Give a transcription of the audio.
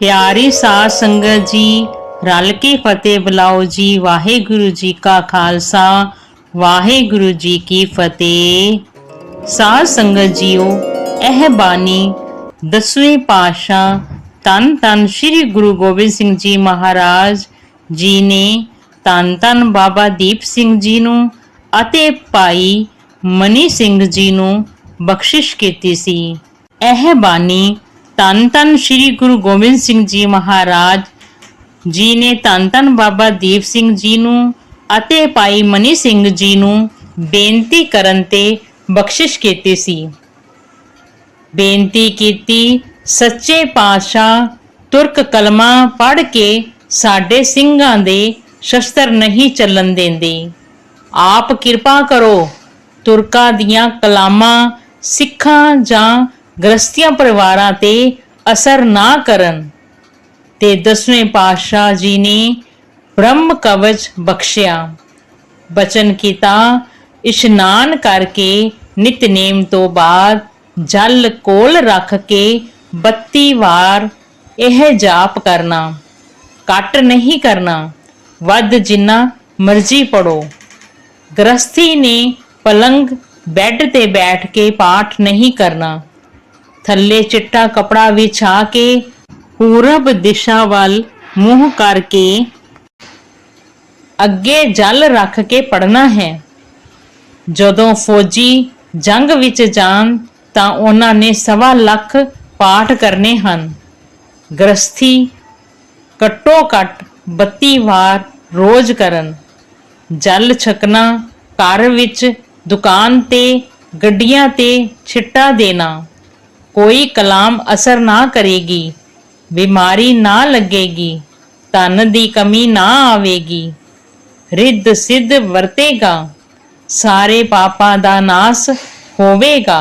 ਪਿਆਰੀ ਸਾਧ ਸੰਗਤ ਜੀ, ਰਲ ਕੇ ਫਤਿਹ ਬੁਲਾਓ ਜੀ, ਵਾਹਿਗੁਰੂ ਜੀ ਕਾ ਖਾਲਸਾ, ਵਾਹਿਗੁਰੂ ਜੀ ਕੀ ਫਤਿਹ। ਸਾਧ ਸੰਗਤ ਜੀਓ, ਇਹ ਬਾਣੀ ਦਸਵੇਂ ਪਾਤਸ਼ਾਹ ਤਨ ਤਨ ਸ੍ਰੀ ਗੁਰੂ ਗੋਬਿੰਦ ਸਿੰਘ ਜੀ ਮਹਾਰਾਜ ਜੀ ਨੇ ਤਨ ਤਨ ਬਾਬਾ ਦੀਪ ਸਿੰਘ ਜੀ ਨੂੰ ਅਤੇ ਭਾਈ ਮਨੀ ਸਿੰਘ ਜੀ ਨੂੰ ਬਖਸ਼ਿਸ਼ ਕੀਤੀ ਸੀ। ਇਹ ਬਾਣੀ ਧੰਨ ਧੰਨ ਸ੍ਰੀ ਗੁਰੂ ਗੋਬਿੰਦ ਸਿੰਘ ਜੀ ਮਹਾਰਾਜ ਜੀ ਨੇ ਤਨ ਤਨ ਬਾਬਾ ਦੀਪ ਸਿੰਘ ਜੀ ਨੂੰ ਅਤੇ ਭਾਈ ਮਨੀ ਸਿੰਘ ਜੀ ਨੂੰ ਬੇਨਤੀ ਕਰਨ ਤੇ ਬਖਸ਼ਿਸ਼ ਕੀਤੀ ਸੀ। ਬੇਨਤੀ ਕੀਤੀ, ਸੱਚੇ ਪਾਤਸ਼ਾਹ ਤੁਰਕ ਕਲਮਾ ਪੜ ਕੇ ਸਾਡੇ ਸਿੰਘਾਂ ਦੇ ਸ਼ਸਤਰ ਨਹੀਂ ਚੱਲਣ ਦਿੰਦੇ। ਆਪ ਕਿਰਪਾ ਕਰੋ ਤੁਰਕਾਂ ਦੀਆਂ ਕਲਾਮਾਂ ਸਿੱਖਾਂ ਜਾਂ ਗ੍ਰਸਤੀਆਂ ਪਰਿਵਾਰਾਂ ਤੇ ਅਸਰ ਨਾ ਕਰਨ। ਤੇ ਦਸਵੇਂ ਪਾਤਸ਼ਾਹ ਜੀ ਨੇ ਬ੍ਰਹਮ ਕਵਚ ਬਖਸ਼ਿਆ। ਬਚਨ ਕੀਤਾ, ਇਸ਼ਨਾਨ ਕਰਕੇ ਨਿਤਨੇਮ ਤੋਂ ਬਾਅਦ ਜਲ ਕੋਲ ਰੱਖ ਕੇ 32 ਵਾਰ ਇਹ ਜਾਪ ਕਰਨਾ। ਕੱਟ ਨਹੀਂ ਕਰਨਾ, ਵੱਧ ਜਿੰਨਾ ਮਰਜ਼ੀ ਪੜੋ ਗ੍ਰਸਥੀ ਨੇ ਪਲੰਗ ਬੈੱਡ ਤੇ ਬੈਠ ਕੇ ਪਾਠ ਨਹੀਂ ਕਰਨਾ। ਥੱਲੇ ਚਿੱਟਾ ਕਪੜਾ ਵਿਛਾ ਕੇ ਪੂਰਬ ਦਿਸ਼ਾ ਵੱਲ ਮੂੰਹ ਕਰਕੇ ਅੱਗੇ ਜਲ ਰੱਖ ਕੇ ਪੜਨਾ ਹੈ। ਜਦੋਂ ਫੌਜੀ ਜੰਗ ਵਿੱਚ ਜਾਣ, ਤਾਂ ਉਹਨਾਂ ਨੇ ਸਵਾ ਲੱਖ ਪਾਠ ਕਰਨੇ ਹਨ। ਗ੍ਰਸਥੀ ਘੱਟੋ ਘੱਟ 32 ਵਾਰ ਰੋਜ਼ ਕਰਨ। ਜਲ ਛਕਣਾ, ਘਰ ਵਿੱਚ ਦੁਕਾਨ ਤੇ, ਗੱਡੀਆਂ ਤੇ ਛਿੱਟਾ ਦੇਣਾ। ਕੋਈ ਕਲਾਮ ਅਸਰ ਨਾ ਕਰੇਗੀ, ਬਿਮਾਰੀ ਨਾ ਲੱਗੇਗੀ, ਧਨ ਦੀ ਕਮੀ ਨਾ ਆਵੇਗੀ। ਰਿੱਧ ਸਿੱਧ ਵਰਤੇਗਾ, ਸਾਰੇ ਪਾਪਾਂ ਦਾ ਨਾਸ ਹੋਵੇਗਾ।